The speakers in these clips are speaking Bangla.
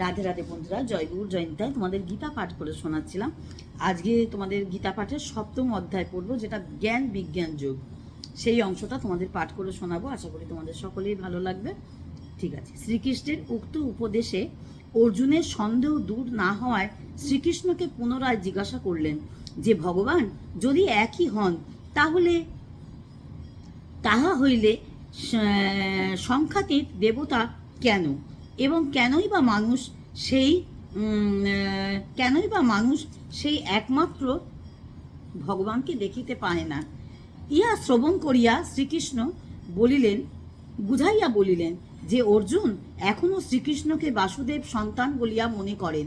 রাধে রাধে বন্ধুরা জয়গুরু জয়ন্তায় তোমাদের গীতা পাঠ করে শোনাচ্ছিলাম। আজকে তোমাদের গীতা পাঠের সপ্তম অধ্যায় পড়ব, যেটা জ্ঞান বিজ্ঞান যোগ। সেই অংশটা তোমাদের পাঠ করে শোনাবো। আশা করি তোমাদের সকলেই ভালো লাগবে। ঠিক আছে। শ্রীকৃষ্ণের উক্ত উপদেশে অর্জুনের সন্দেহ দূর না হওয়ায় শ্রীকৃষ্ণকে পুনরায় জিজ্ঞাসা করলেন যে, ভগবান, যদি একই হন, তাহলে তাহা হইলে সংখ্যাতীত দেবতা কেন? এবং কেনই বা মানুষ সেই কেনই বা মানুষ সেই একমাত্র ভগবানকে দেখিতে পায় না। ইহা শ্রবণ করিয়া শ্রীকৃষ্ণ বলিলেন, বুঝাইয়া বলিলেন যে অর্জুন এখনও শ্রীকৃষ্ণকে বাসুদেব সন্তান বলিয়া মনে করেন।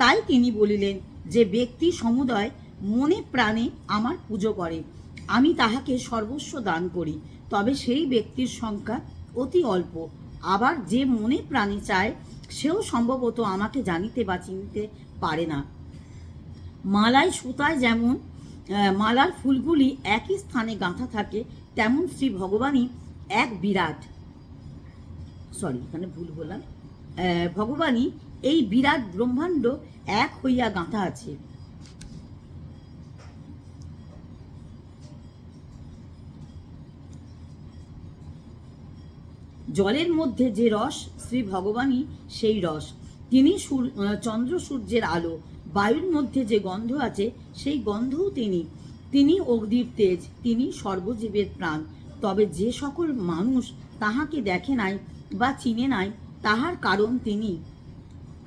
তাই তিনি বলিলেন যে ব্যক্তি সমুদয় মনে প্রাণে আমার পুজো করে, আমি তাহাকে সর্বস্ব দান করি, তবে সেই ব্যক্তির সংখ্যা অতি অল্প। আবার যে মনে প্রাণী চায়, সেও সম্ভবত আমাকে জানিতে বা চিনতে পারে না। মালায় সুতায় যেমন মালার ফুলগুলি একই স্থানে গাঁথা থাকে, তেমন শ্রী ভগবানই এক বিরাট। সরি এখানে ভুল বললাম। ভগবানই এই বিরাট ব্রহ্মাণ্ড এক হইয়া গাঁথা আছে। জলের মধ্যে যে রস, শ্রী ভগবানই সেই রস। তিনি সূর- চন্দ্র সূর্যের আলো, বায়ুর মধ্যে যে গন্ধ আছে, সেই গন্ধও তিনি। তিনি অগ্নির তেজ, তিনি সর্বজীবের প্রাণ। তবে যে সকল মানুষ তাহাকে দেখে নাই বা চিনে নাই, তাহার কারণ তিনি।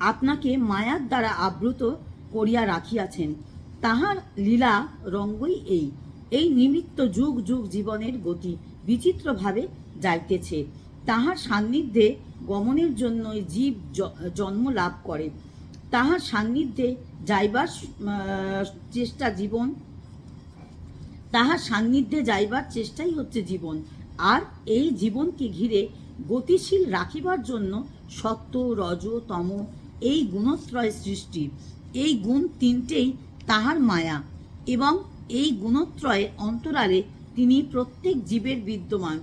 আপনাকে মায়ার দ্বারা আবৃত করিয়া রাখিয়াছেন। তাহার লীলা রঙ্গই এই। এই নিমিত্ত যুগ যুগ জীবনের গতি বিচিত্রভাবে যাইতেছে। তাহার সান্নিধ্যে গমনের জন্য জীব জন্ম লাভ করে। তাহার সান্নিধ্যে যাইবার চেষ্টা জীবন। তাহার সান্নিধ্যে যাইবার চেষ্টাই হচ্ছে জীবন। আর এই জীবনকে ঘিরে গতিশীল রাখিবার জন্য সত্য, রজ, তম এই গুণত্রয় সৃষ্টি। এই গুণ তিনটেই তাহার মায়া এবং এই গুণত্রয়ের অন্তরালে তিনি প্রত্যেক জীবের বিদ্যমান।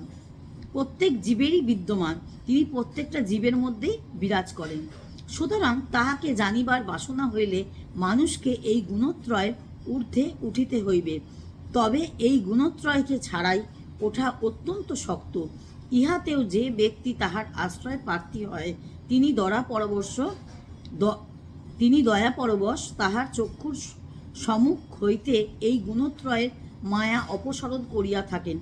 প্রত্যেক জীবেরই বিদ্যমান, তিনি প্রত্যেকটা জীবের মধ্যেই বিরাজ করেন। সুতরাং তাহাকে জানিবার বাসনা হইলে মানুষকে এই গুণত্রয়ের ঊর্ধ্বে উঠিতে হইবে। তবে এই গুণত্রয়কে ছাড়াই ওঠা অত্যন্ত শক্ত। ইহাতেও যে ব্যক্তি তাহার আশ্রয় প্রার্থী হয়, তিনি দরা পরবশ দ- তিনি দয়া পরবশ তাহার চক্ষুর সম্মুখ হইতে এই গুণত্রয়ের মায়া অপসারণ করিয়া থাকেন।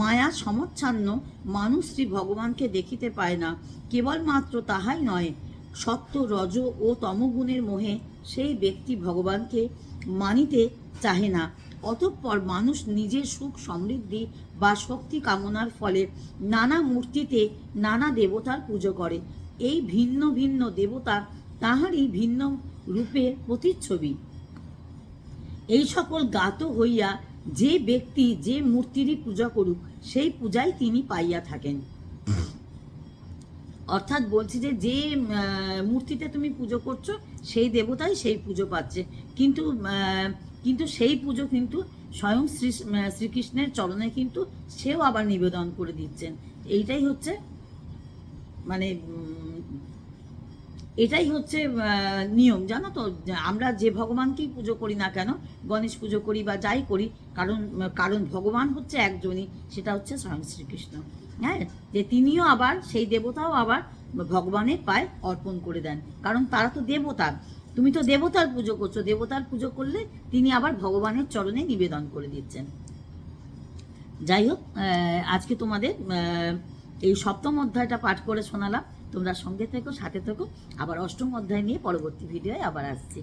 মায়া সমচ্ছান্ন, মানুষ শ্রী ভগবানকে দেখিতে পায় না, কেবলমাত্র তাহাই নয়, সত্য, রজ ও তমগুণের মোহে সেই ব্যক্তি ভগবানকে মানিতে চাহে না। অতঃপর মানুষ নিজের সুখ সমৃদ্ধি বা শক্তি কামনার ফলে নানা মূর্তিতে নানা দেবতার পুজো করে। এই ভিন্ন ভিন্ন দেবতা তাহারই ভিন্ন রূপের প্রতিচ্ছবি। এই সকল গাত হইয়া যে ব্যক্তি যে মূর্তিরই পূজা করুক, সেই পূজাই তিনি পাইয়া থাকেন। অর্থাৎ বলছি যে যে মূর্তিতে তুমি পুজো করছ, সেই দেবতাই সেই পুজো পাচ্ছে। কিন্তু কিন্তু সেই পুজো কিন্তু স্বয়ং শ্রী শ্রীকৃষ্ণের চরণে কিন্তু সেও আবার নিবেদন করে দিচ্ছেন। এইটাই হচ্ছে মানে এটাই হচ্ছে নিয়ম। জানো তো আমরা যে ভগবানকেই পুজো করি না কেন, গণেশ পুজো করি বা যাই করি, কারণ কারণ ভগবান হচ্ছে একজনই, সেটা হচ্ছে স্বয়ং শ্রীকৃষ্ণ। হ্যাঁ? যে তিনিও আবার, সেই দেবতাও আবার ভগবানের পায়ে অর্পণ করে দেন। কারণ তারা তো দেবতা। তুমি তো দেবতার পুজো করছ। দেবতার পুজো করলে তিনি আবার ভগবানের চরণে নিবেদন করে দিচ্ছেন। যাই হোক আজকে তোমাদের এই সপ্তম অধ্যায়টা পাঠ করে শোনালাম। তোমরা সঙ্গে থেকো, সাথে থেকো। আবার অষ্টম অধ্যায় নিয়ে পরবর্তী ভিডিওয় আবার আসছি।